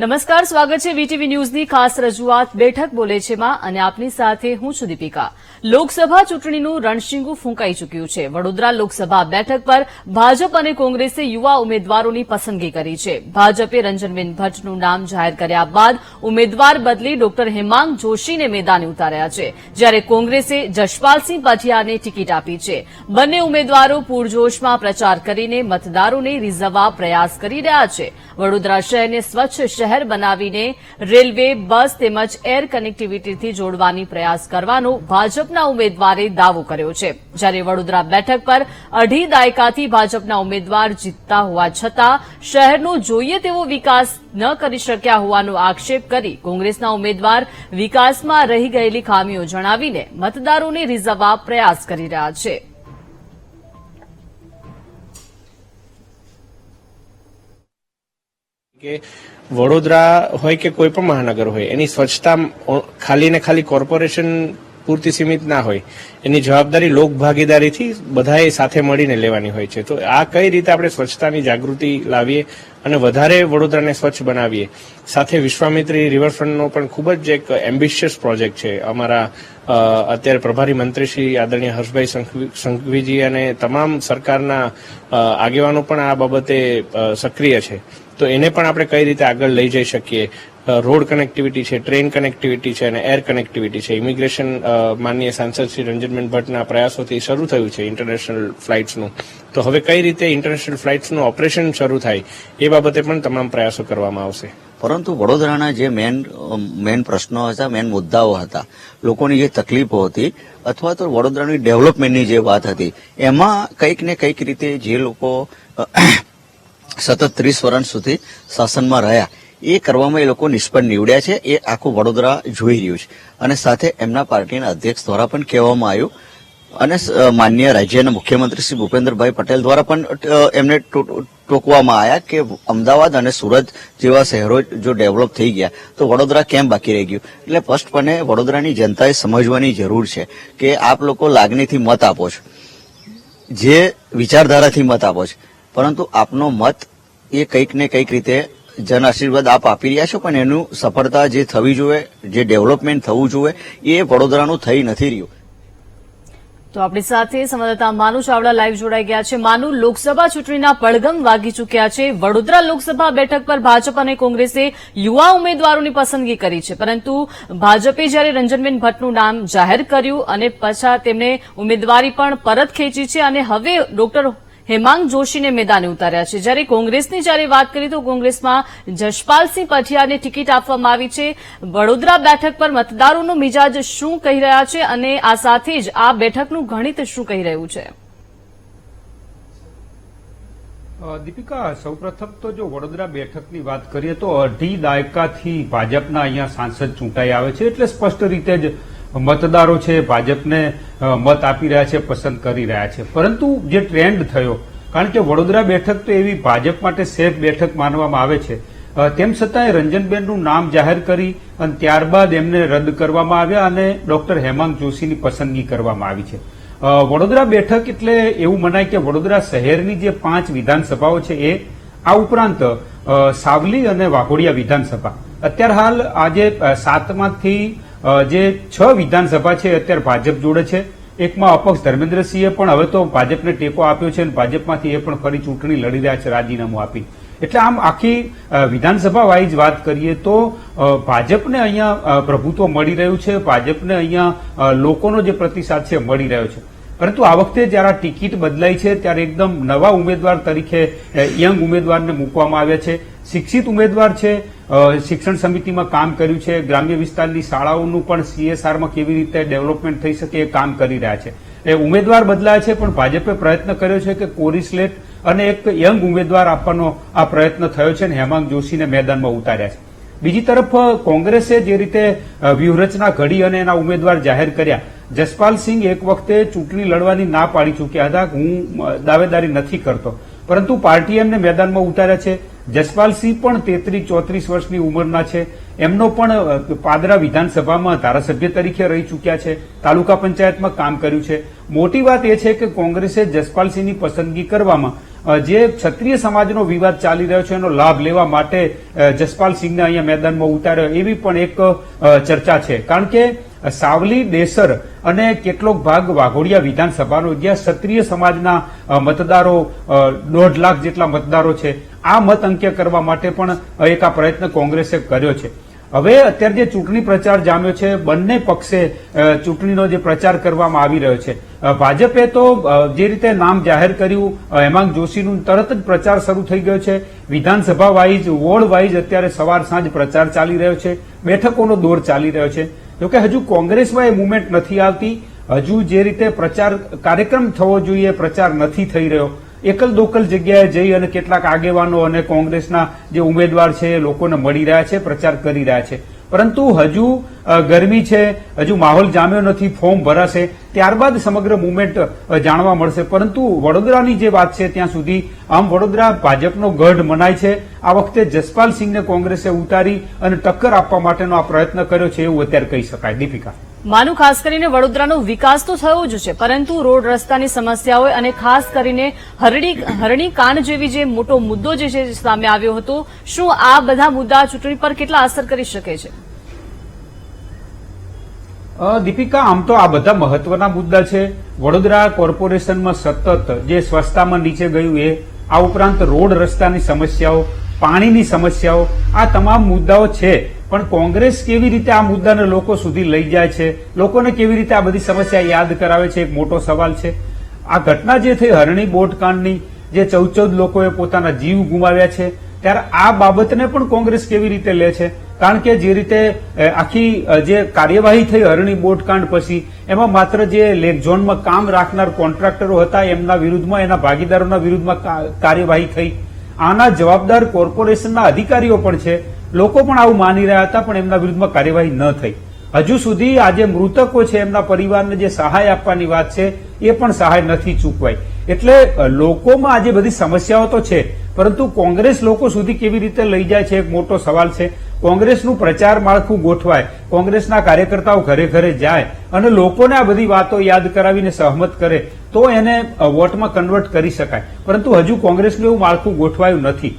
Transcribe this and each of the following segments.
નમસ્કાર, સ્વાગત છે વીટીવી ન્યૂઝની ખાસ રજૂઆત બેઠક બોલે છે માં અને આપની સાથે હું છું દીપિકા. લોકસભા ચૂંટણીનું રણશીંગુ ફૂંકાઈ ચૂક્યું છે. વડોદરા લોકસભા બેઠક પર ભાજપ અને કોંગ્રેસે યુવા ઉમેદવારોની પસંદગી કરી છે. ભાજપે રંજનબેન ભટ્ટનું નામ જાહેર કર્યા બાદ ઉમેદવાર બદલી ડોક્ટર હેમાંગ જોશીને મેદાને ઉતાર્યા છે. જ્યારે કોંગ્રેસે જશપાલસિંહ પાઠિયાને ટિકિટ આપી છે. બંને ઉમેદવારો પૂરજોશમાં પ્રચાર કરીને મતદારોને રીઝવવા પ્રયાસ કરી રહ્યા છે. વડોદરા શહેરને સ્વચ્છ શહેર બનાવીને રેલવે, બસ તેમજ એર કનેક્ટિવિટીથી જોડવાની પ્રયાસ કરવાનો ભાજપના ઉમેદવારે દાવો કર્યો છે. જ્યારે વડોદરા બેઠક પર અઢી દાયકાથી ભાજપના ઉમેદવાર જીતતા હોવા છતાં શહેરનો જોઈએ તેવો વિકાસ ન કરી શક્યા હોવાનો આક્ષેપ કરી કોંગ્રેસના ઉમેદવાર વિકાસમાં રહી ગયેલી ખામીઓ જણાવીને મતદારોને રીઝવવા પ્રયાસ કરી રહ્યા છે. કે વડોદરા હોય કે કોઈ પણ મહાનગર હોય, એની સ્વચ્છતા ખાલી ને ખાલી કોર્પોરેશન પૂરતી સીમિત ના હોય, એની જવાબદારી લોક ભાગીદારીથી બધાએ સાથે મળીને લેવાની હોય છે. તો આ કઈ રીતે આપણે સ્વચ્છતાની જાગૃતિ લાવીએ અને વધારે વડોદરાને સ્વચ્છ બનાવીએ? સાથે વિશ્વામિત્રી રિવરફ્રન્ટનો પણ ખૂબ જ એક એમ્બિશિયસ પ્રોજેક્ટ છે. અમારા અત્યારે પ્રભારી મંત્રી શ્રી આદરણીય હર્ષભાઈ સંઘવી- સંઘવીજી અને તમામ સરકારના આગેવાનો પણ આ બાબતે સક્રિય છે. તો એને પણ આપણે કઈ રીતે આગળ લઈ જઈ શકીએ? રોડ કનેક્ટિવિટી છે ટ્રેન કનેક્ટિવિટી છે અને એર કનેક્ટિવિટી છે. ઇમિગ્રેશન માનનીય સાંસદ શ્રી રંજનબેન ભટ્ટના પ્રયાસોથી શરૂ થયું છે ઇન્ટરનેશનલ ફ્લાઇટ્સનું તો હવે કઈ રીતે ઇન્ટરનેશનલ ફ્લાઇટ્સનું ઓપરેશન શરૂ થાય એ બાબતે પણ તમામ પ્રયાસો કરવામાં આવશે. પરંતુ વડોદરાના જે મેન મેન પ્રશ્નો હતા મેન મુદ્દાઓ હતા, લોકોની જે તકલીફો હતી, અથવા તો વડોદરાની ડેવલપમેન્ટની જે વાત હતી, એમાં કંઈક ને કંઈક રીતે જે લોકો સતત ત્રીસ વર્ષ સુધી શાસનમાં રહ્યા. એ કરવામાં એ લોકો નિષ્ફળ નીવડ્યા છે. એ આખું વડોદરા જોઈ રહ્યું છે. અને સાથે એમના પાર્ટીના અધ્યક્ષ દ્વારા પણ કહેવામાં આવ્યું. અને માન્ય રાજ્યના મુખ્યમંત્રી શ્રી ભૂપેન્દ્રભાઈ પટેલ દ્વારા પણ એમને ટોકવામાં આવ્યા કે અમદાવાદ અને સુરત જેવા શહેરો જો ડેવલપ થઈ ગયા, તો વડોદરા કેમ બાકી રહી ગયું? એટલે સ્પષ્ટપણે વડોદરાની જનતાએ સમજવાની જરૂર છે કે આપ લોકો લાગણીથી મત આપો છો. જે વિચારધારાથી મત આપો છો. પરંતુ આપનો મત એ કંઈક ને કંઈક રીતે જન આશીર્વાદ આપ આપી રહ્યા છો, પણ એનું સફળતા જે થવી જોઈએ, જે ડેવલપમેન્ટ થવું જોઈએ, એ વડોદરાનું થઈ નથી રહ્યું. તો આપણી સાથે સંવાદદાતા માનુ ચાવડા લાઈવ જોડાઈ ગયા છે. માનુ, લોકસભા ચૂંટણીના પડઘમ વાગી ચૂક્યા છે. વડોદરા લોકસભા બેઠક પર ભાજપ અને કોંગ્રેસે યુવા ઉમેદવારોની પસંદગી કરી છે. પરંતુ ભાજપે જ્યારે રંજનબેન ભટ્ટનું નામ જાહેર કર્યું અને પછા તેમને ઉમેદવારી પણ પરત ખેંચી છે અને હવે ડોક્ટર હેમાંગ જોશીને મેદાને ઉતાર્યા છે. જ્યારે કોંગ્રેસની જ્યારે વાત કરીએ તો કોંગ્રેસમાં જશપાલસિંહ પઠિયાને ટિકિટ આપવામાં આવી છે. વડોદરા બેઠક પર મતદારોનો મિજાજ શું કહી રહ્યા છે અને આ સાથે જ આ બેઠકનું ગણિત શું કહી રહ્યું છે? દીપિકા, સૌપ્રથમ તો જો વડોદરા બેઠકની વાત કરીએ તો અઢી દાયકાથી ભાજપના અહીંયા સાંસદ ચૂંટાઈ આવે છે એટલે સ્પષ્ટ રીતે જ મતદારો છે, ભાજપને મત આપી રહ્યા છે, પસંદ કરી રહ્યા છે. પરંતુ જે ટ્રેન્ડ થયો, કારણ કે વડોદરા બેઠક તો એવી ભાજપ માટે સેફ બેઠક માનવામાં આવે છે. તેમ છતાંય રંજનબેનનું નામ જાહેર કરી અને ત્યારબાદ એમને રદ કરવામાં આવ્યા અને ડોક્ટર હેમાંગ જોશીની પસંદગી કરવામાં આવી છે. વડોદરા બેઠક એટલે એવું મનાય કે વડોદરા શહેરની જે પાંચ વિધાનસભાઓ છે એ, આ ઉપરાંત સાવલી અને વાઘોડિયા વિધાનસભા. અત્યારે હાલ આજે સાતમાંથી જે છ વિધાનસભા છે અત્યારે ભાજપ જોડે છે. એકમાં અપક્ષ ધર્મેન્દ્રસિંહે પણ હવે તો ભાજપને ટેકો આપ્યો છે અને ભાજપમાંથી એ પણ ફરી ચૂંટણી લડી રહ્યા છે રાજીનામું આપી. એટલે આમ આખી વિધાનસભા વાઇઝ વાત કરીએ તો ભાજપને અહીંયા પ્રભુત્વ મળી રહ્યું છે. ભાજપને અહીંયા લોકોનો જે પ્રતિસાદ છે મળી રહ્યો છે. પરંતુ આ વખતે જ્યારે ટિકિટ બદલાઈ છે ત્યારે એકદમ નવા ઉમેદવાર તરીકે યંગ ઉમેદવારને મૂકવામાં આવ્યા છે. શિક્ષિત ઉમેદવાર છે. શિક્ષણ સમિતિમાં કામ કર્યું છે. ગ્રામ્ય વિસ્તારની શાળાઓનું પણ સીએસઆરમાં કેવી રીતે ડેવલપમેન્ટ થઈ શકે એ કામ કરી રહ્યા છે. એ ઉમેદવાર બદલાયા છે, પણ ભાજપે પ્રયત્ન કર્યો છે કે કોરિસ્લેટ અને એક યંગ ઉમેદવાર આપવાનો આ પ્રયત્ન થયો છે અને હેમાંગ જોશીને મેદાનમાં ઉતાર્યા છે. બીજી તરફ કોંગ્રેસે જે રીતે વ્યૂહરચના ઘડી અને એના ઉમેદવાર જાહેર કર્યા. જસપાલ સિંહ એક વખતે ચૂંટણી લડવાની ના પાડી ચૂક્યા હતા. હું દાવેદારી નથી કરતો. પરંતુ પાર્ટીએ એમને મેદાનમાં ઉતાર્યા છે. જસપાલસિંહ પણ તેત્રીસ ચોત્રીસ વર્ષની ઉંમરના છે. એમનો પણ પાદરા વિધાનસભામાં ધારાસભ્ય તરીકે રહી ચૂક્યા છે. તાલુકા પંચાયતમાં કામ કર્યું છે. મોટી વાત એ છે કે કોંગ્રેસે જસપાલસિંહની પસંદગી કરવામાં જે ક્ષત્રિય સમાજનો વિવાદ ચાલી રહ્યો છે, એનો લાભ લેવા માટે જસપાલસિંહને અહીંયા મેદાનમાં ઉતાર્યો, એવી પણ એક ચર્ચા છે. કારણ કે સાવલી ડેસર અને કેટલોક ભાગ વાઘોડિયા વિધાનસભાનો. જ્યાં ક્ષત્રિય સમાજના મતદારો દોઢ લાખ જેટલા મતદારો છે. આ મત અંક્ય કરવા માટે પણ એક આ પ્રયત્ન કોંગ્રેસે કર્યો છે. હવે અત્યારે જે ચૂંટણી પ્રચાર જામ્યો છે, બંને પક્ષે ચૂંટણીનો જે પ્રચાર કરવામાં આવી રહ્યો છે. ભાજપે તો જે રીતે નામ જાહેર કર્યું હેમાંગ જોશીનું તરત જ પ્રચાર શરૂ થઈ ગયો છે. વિધાનસભા વાઇઝ, વોર્ડ વાઇઝ અત્યારે સવાર સાંજ પ્રચાર ચાલી રહ્યો છે. બેઠકોનો દોર ચાલી રહ્યો છે. જોકે હજુ કોંગ્રેસમાં એ મુવમેન્ટ નથી આવતી. હજુ જે રીતે પ્રચાર, કાર્યક્રમ થવો જોઈએ પ્રચાર નથી થઈ રહ્યો. એકલ દોકલ જગ્યાએ જઈ અને કેટલાક આગેવાનો અને કોંગ્રેસના જે ઉમેદવાર છે એ લોકોને મળી રહ્યા છે, પ્રચાર કરી રહ્યા છે. પરંતુ હજુ ગરમી છે, હજુ માહોલ જામ્યો નથી, ફોર્મ ભરાશે, ત્યારબાદ સમગ્ર મુવમેન્ટ જાણવા મળશે. પરંતુ વડોદરાની જે વાત છે, ત્યાં સુધી આમ વડોદરા ભાજપનો ગઢ મનાય છે. આ વખતે જસપાલસિંહને કોંગ્રેસે ઉતારી અને ટક્કર આપવા માટેનો આ પ્રયત્ન કર્યો છે, એવું અત્યારે કહી શકાય. દીપિકા. માનું ખાસ કરીને વડોદરાનો વિકાસ તો થયો જ છે, પરંતુ રોડ રસ્તાની સમસ્યાઓ અને ખાસ કરીને હરણી હરણી જેવી જે મોટો મુદ્દો જે છે સામે આવ્યો હતો, શું આ બધા મુદ્દા ચૂંટણી પર કેટલા અસર કરી શકે છે? દીપિકા, આમ તો આ બધા મહત્વના મુદ્દા છે. વડોદરા કોર્પોરેશનમાં સતત જે સ્વચ્છતામાં નીચે ગયું એ, આ ઉપરાંત રોડ રસ્તાની સમસ્યાઓ પાણીની સમસ્યાઓ, આ તમામ મુદ્દાઓ છે. પણ કોંગ્રેસ કેવી રીતે આ મુદ્દાને લોકો સુધી લઈ જાય છે? લોકોને કેવી રીતે આ બધી સમસ્યા યાદ કરાવે છે? એક મોટો સવાલ છે. આ ઘટના જે થઈ હરણી બોટકાંડની, જે ચૌદ ચૌદ લોકોએ પોતાના જીવ ગુમાવ્યા છે, ત્યારે આ બાબતને પણ કોંગ્રેસ કેવી રીતે લે છે? કારણ કે જે રીતે આખી જે કાર્યવાહી થઈ હરણી બોટકાંડ પછી, એમાં માત્ર જે લેક ઝોનમાં કામ રાખનાર કોન્ટ્રાક્ટરો હતા, એમના વિરુદ્ધમાં, એના ભાગીદારોના વિરુદ્ધમાં કાર્યવાહી થઈ. આના જવાબદાર કોર્પોરેશનના અધિકારીઓ પણ છે. લોકો પણ આવું માની રહ્યા હતા, પણ એમના વિરુદ્ધમાં કાર્યવાહી ન થઈ. હજુ સુધી આ જે મૃતકો છે, એમના પરિવારને જે સહાય આપવાની વાત છે, એ પણ સહાય નથી ચૂકવાઈ. એટલે લોકોમાં આજે બધી સમસ્યાઓ તો છે, પરંતુ કોંગ્રેસ લોકો સુધી કેવી રીતે લઈ જાય છે, એક મોટો સવાલ છે. કોંગ્રેસનું પ્રચાર માળખું ગોઠવાય, કોંગ્રેસના કાર્યકર્તાઓ ઘરે ઘરે જાય અને લોકોને આ બધી વાતો યાદ કરાવીને સહમત કરે, તો એને વોટમાં કન્વર્ટ કરી શકાય. પરંતુ હજુ કોંગ્રેસનું એવું માળખું ગોઠવાયું નથી.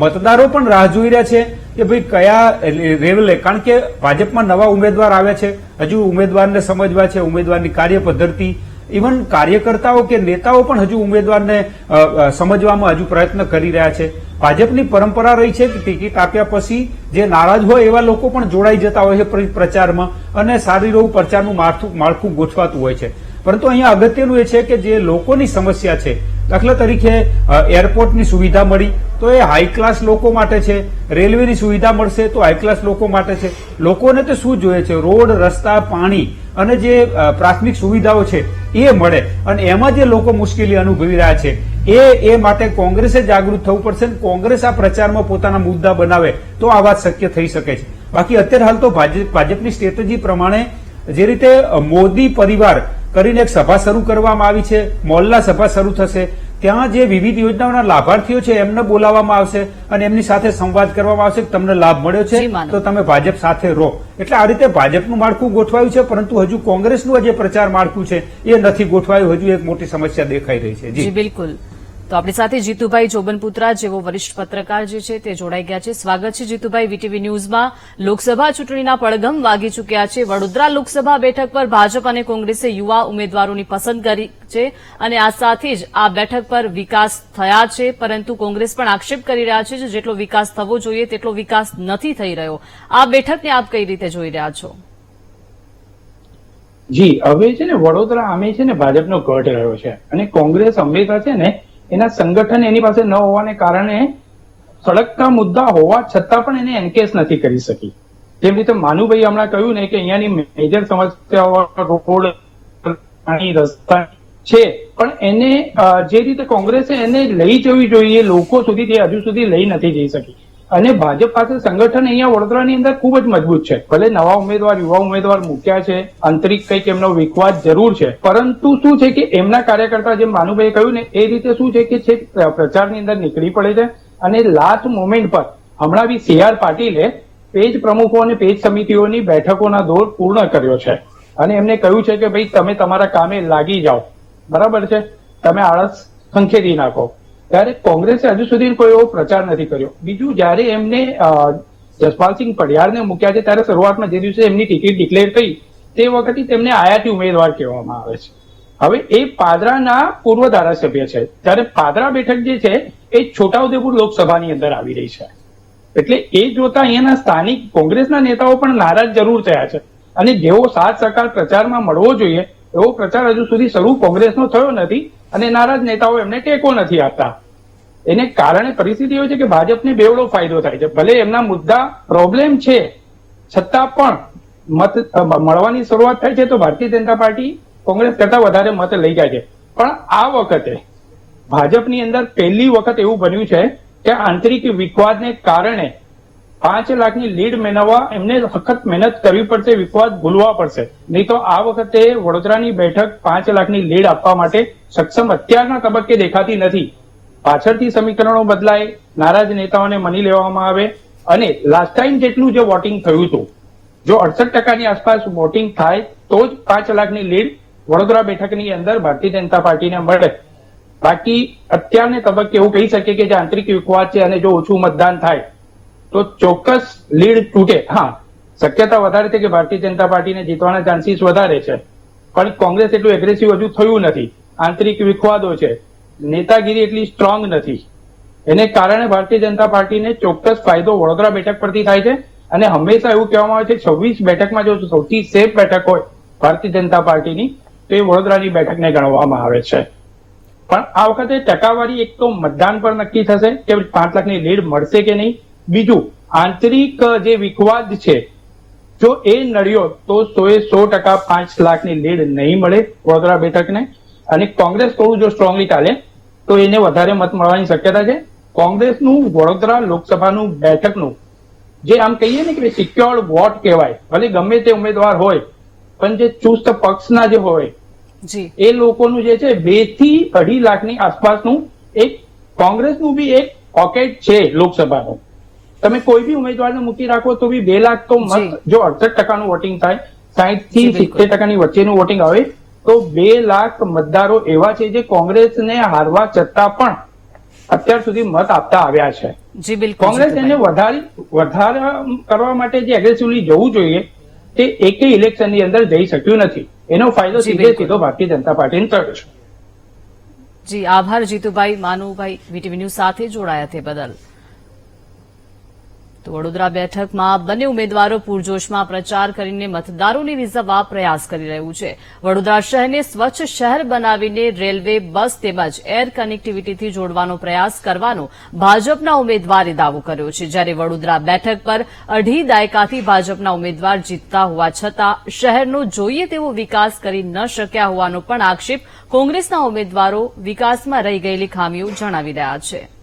મતદારો પણ રાહ જોઈ રહ્યા છે કે ભાઈ કયા લેવલે કારણ કે ભાજપમાં નવા ઉમેદવાર આવ્યા છે, હજુ ઉમેદવારને સમજવા છે, ઉમેદવારની કાર્ય પદ્ધતિ ઇવન કાર્યકર્તાઓ કે નેતાઓ પણ હજુ ઉમેદવારને સમજવામાં હજુ પ્રયત્ન કરી રહ્યા છે. ભાજપની પરંપરા રહી છે કે ટિકિટ આપ્યા પછી જે નારાજ હોય એવા લોકો પણ જોડાઈ જતા હોય છે પ્રચારમાં અને સારી એવું પ્રચારનું માળખું માળખું ગોઠવાતું હોય છે. પરંતુ અહીંયા અગત્યનું એ છે કે જે લોકોની સમસ્યા છે, દાખલા તરીકે એરપોર્ટની સુવિધા મળી તો એ હાઈ ક્લાસ લોકો માટે છે, રેલવેની સુવિધા મળશે તો હાઈ ક્લાસ લોકો માટે છે. લોકોને તો શું જોઈએ છે? રોડ, રસ્તા, પાણી અને જે પ્રાથમિક સુવિધાઓ છે એ મળે. અને એમાં જે લોકો મુશ્કેલી અનુભવી રહ્યા છે એ એ માટે કોંગ્રેસે જાગૃત થવું પડશે કોંગ્રેસ આ પ્રચારમાં પોતાના મુદ્દા બનાવે તો આ વાત શક્ય થઈ શકે છે. બાકી અત્યારે હાલ તો ભાજપની સ્ટ્રેટેજી પ્રમાણે જે રીતે મોદી પરિવાર કરીને એક સભા શરૂ કરવામાં આવી છે મોલ્લા સભા શરૂ થશે ત્યાં જે વિવિધ યોજનાઓના લાભાર્થીઓ છે એમને બોલાવવામાં આવશે અને એમની સાથે સંવાદ કરવામાં આવશે કે તમને લાભ મળ્યો છે તો તમે ભાજપ સાથે રહો. એટલે આ રીતે ભાજપનું માળખું ગોઠવાયું છે પરંતુ હજુ કોંગ્રેસનું જે પ્રચાર માળખું છે એ નથી ગોઠવાયું. હજુ એક મોટી સમસ્યા દેખાઈ રહી છે. જી. જી બિલકુલ. તો આપણી સાથે જીતુભાઈ જોબનપુત્રા જેવો વરિષ્ઠ પત્રકાર જે છે તે જોડાઈ ગયા છે. સ્વાગત છે જીતુભાઈ વીટીવી ન્યૂઝમાં. લોકસભા ચૂંટણીના પડઘમ વાગી ચૂક્યા છે. વડોદરા લોકસભા બેઠક પર ભાજપ અને કોંગ્રેસે યુવા ઉમેદવારોની પસંદ કરી છે અને આ સાથે જ આ બેઠક પર વિકાસ થયા છે. પરંતુ કોંગ્રેસ પણ આક્ષેપ કરી રહ્યા છે જેટલો વિકાસ થવો જોઈએ તેટલો વિકાસ નથી થઈ રહ્યો. આ બેઠકને આપ કઈ રીતે જોઈ રહ્યા છો? જી, હવે છે ને વડોદરા આમે છે ને ભાજપનો ગઢ રહ્યો છે અને કોંગ્રેસ હંમેશા છે ને એના સંગઠન એની પાસે ન હોવાને કારણે સડકના મુદ્દા હોવા છતાં પણ એને એન્કેસ નથી કરી શકી. જેમ રીતે માનુભાઈ હમણાં કહ્યું ને કે અહીંયાની મેજર સમસ્યાઓ, રોડ પાણી, રસ્તા છે. પણ એને જે રીતે કોંગ્રેસે એને લઈ જવી જોઈએ, લોકો સુધી તે હજુ સુધી લઈ નથી જઈ શકી. અને ભાજપ પાસે સંગઠન અહીંયા વડોદરાની અંદર ખૂબ જ મજબૂત છે. ભલે નવા ઉમેદવાર, યુવા ઉમેદવાર મૂક્યા છે, આંતરિક કંઈક એમનો વિખવાદ જરૂર છે. પરંતુ શું છે કે એમના કાર્યકર્તા જેમ માનુભાઈ કહ્યું ને, એ રીતે શું છે કે છેક પ્રચારની અંદર નીકળી પડે છે અને લાસ્ટ મોમેન્ટ પર હમણાં બી સી આર પાટીલે પેજ પ્રમુખો અને પેજ સમિતિઓની બેઠકોના દોર પૂર્ણ કર્યો છે. અને એમને કહ્યું છે કે ભાઈ, તમે તમારા કામે લાગી જાઓ. બરાબર છે? તમે આળસ ખંખેરી નાખો. ત્યારે કોંગ્રેસે હજુ સુધી કોઈ એવો પ્રચાર નથી કર્યો. બીજું, જ્યારે એમને જસપાલસિંહ પડિયારને મૂક્યા છે, ત્યારે શરૂઆતમાં જે દિવસે એમની ટિકિટ ડિક્લેર થઈ, તે વખતે તેમને આયાતી ઉમેદવાર કહેવામાં આવે છે. હવે એ પાદરાના પૂર્વ ધારાસભ્ય છે. ત્યારે પાદરા બેઠક જે છે, એ છોટાઉદેપુર લોકસભાની અંદર આવી રહી છે. એટલે એ જોતા અહીંયાના સ્થાનિક કોંગ્રેસના નેતાઓ પણ નારાજ જરૂર થયા છે. અને જેવો સાથ સહકાર પ્રચારમાં મળવો જોઈએ એવો પ્રચાર હજુ સુધી શરૂ કોંગ્રેસનો થયો નથી અને નારાજ નેતાઓ એમને ટેકો નથી આપતા. એને કારણે પરિસ્થિતિ એવી છે કે ભાજપને બેવડો ફાયદો થાય છે. ભલે એમના મુદ્દા પ્રોબ્લેમ છે, છતાં પણ મત મળવાની શરૂઆત થાય છે તો ભારતીય જનતા પાર્ટી કોંગ્રેસ કરતા વધારે મત લઈ જાય છે. પણ આ વખતે ભાજપની અંદર પહેલી વખત એવું બન્યું છે કે આંતરિક વિખવાદને કારણે પાંચ લાખની લીડ મેળવવા એમને સખત મહેનત કરવી પડશે વિખવાદ ભૂલવા પડશે. નહીં તો આ વખતે વડોદરાની બેઠક પાંચ લાખની લીડ આપવા માટે સક્ષમ અત્યારના તબક્કે દેખાતી નથી. પાછળથી સમીકરણો બદલાય, નારાજ નેતાઓને મની લેવામાં આવે અને લાસ્ટ ટાઈમ જેટલું જે વોટિંગ થયું હતું, જો અડસઠ ટકાની આસપાસ વોટિંગ થાય, તો જ પાંચ લાખની લીડ વડોદરા બેઠકની અંદર ભારતીય જનતા પાર્ટીને મળે. બાકી અત્યારને તબક્કે એવું કહી શકીએ કે જે આંતરિક વિખવાદ છે અને જો ઓછું મતદાન થાય તો ચોક્કસ લીડ તૂટે. હા, શક્યતા વધારે છે કે ભારતીય જનતા પાર્ટીને જીતવાના ચાન્સીસ વધારે છે. પણ કોંગ્રેસ એટલું એગ્રેસિવ હજુ થયું નથી. આંતરિક વિખવાદો છે. નેતાગીરી એટલી સ્ટ્રોંગ નથી. એને કારણે ભારતીય જનતા પાર્ટીને ચોક્કસ ફાયદો વડોદરા બેઠક પરથી થાય છે અને હંમેશા એવું કહેવામાં આવે છે, છવ્વીસ બેઠકમાં જો સૌથી સેફ બેઠક હોય ભારતીય જનતા પાર્ટીની, તો એ વડોદરાની બેઠકને ગણવામાં આવે છે. પણ આ વખતે ટકાવારી એક તો મતદાન પર નક્કી થશે કે પાંચ લાખની લીડ મળશે કે નહીં બીજું આંતરિક જે વિખવાદ છે જો એ નડ્યો તો સોએ સો ટકા પાંચ લાખની લીડ નહીં મળે વડોદરા બેઠકને. અને કોંગ્રેસ થોડું જો સ્ટ્રોંગલી ચાલે તો એને વધારે મત મળવાની શક્યતા છે. કોંગ્રેસનું વડોદરા લોકસભાનું બેઠકનું જે આમ કહીએ ને કે સિક્યોર્ડ વોટ કહેવાય ભલે ગમે તે ઉમેદવાર હોય પણ જે ચુસ્ત પક્ષના જે હોય એ લોકોનું જે છે બેથી અઢી લાખની આસપાસનું એક કોંગ્રેસનું બી એક પોકેટ છે લોકસભાનું. તમે કોઈ બી ઉમેદવારને મૂકી રાખો તો બી બે લાખ તો મત જો. અડસઠ ટકાનું વોટિંગ થાય સાહીઠથી સિત્તેર ટકાની વચ્ચેનું વોટિંગ આવે તો બે લાખ મતદારો એવા છે જે કોંગ્રેસને હારવા છતાં પણ અત્યાર સુધી મત આપતા આવ્યા છે. જી બિલકુલ કોંગ્રેસ એને વધારી વધારે કરવા માટે જે એગ્રેસિવલી જવું જોઈએ તે એકેય ઇલેક્શનની અંદર જઈ શક્યું નથી. એનો ફાયદો સીધે સીધો ભારતીય જનતા પાર્ટીને થયો છે. જી આભાર જીતુભાઈ માનુભાઈ વીટીવી ન્યૂઝ સાથે જોડાયા તે બદલ. તો વડોદરા બેઠકમાં બંને ઉમેદવારો પૂરજોશમાં પ્રચાર કરીને મતદારોને રીઝવવા પ્રયાસ કરી રહ્યું છે. વડોદરા શહેરને સ્વચ્છ શહેર બનાવીને રેલવે, બસ તેમજ એર કનેક્ટિવિટીથી જોડવાનો પ્રયાસ કરવાનો ભાજપના ઉમેદવારે દાવો કર્યો છે. જ્યારે વડોદરા બેઠક પર અઢી દાયકાથી ભાજપના ઉમેદવાર જીતતા હોવા છતાં શહેરનો જોઈએ તેવો વિકાસ કરી ન શક્યા હોવાનો પણ આક્ષેપ કોંગ્રેસના ઉમેદવારો વિકાસમાં રહી ગયેલી ખામીઓ જણાવી રહ્યા છે.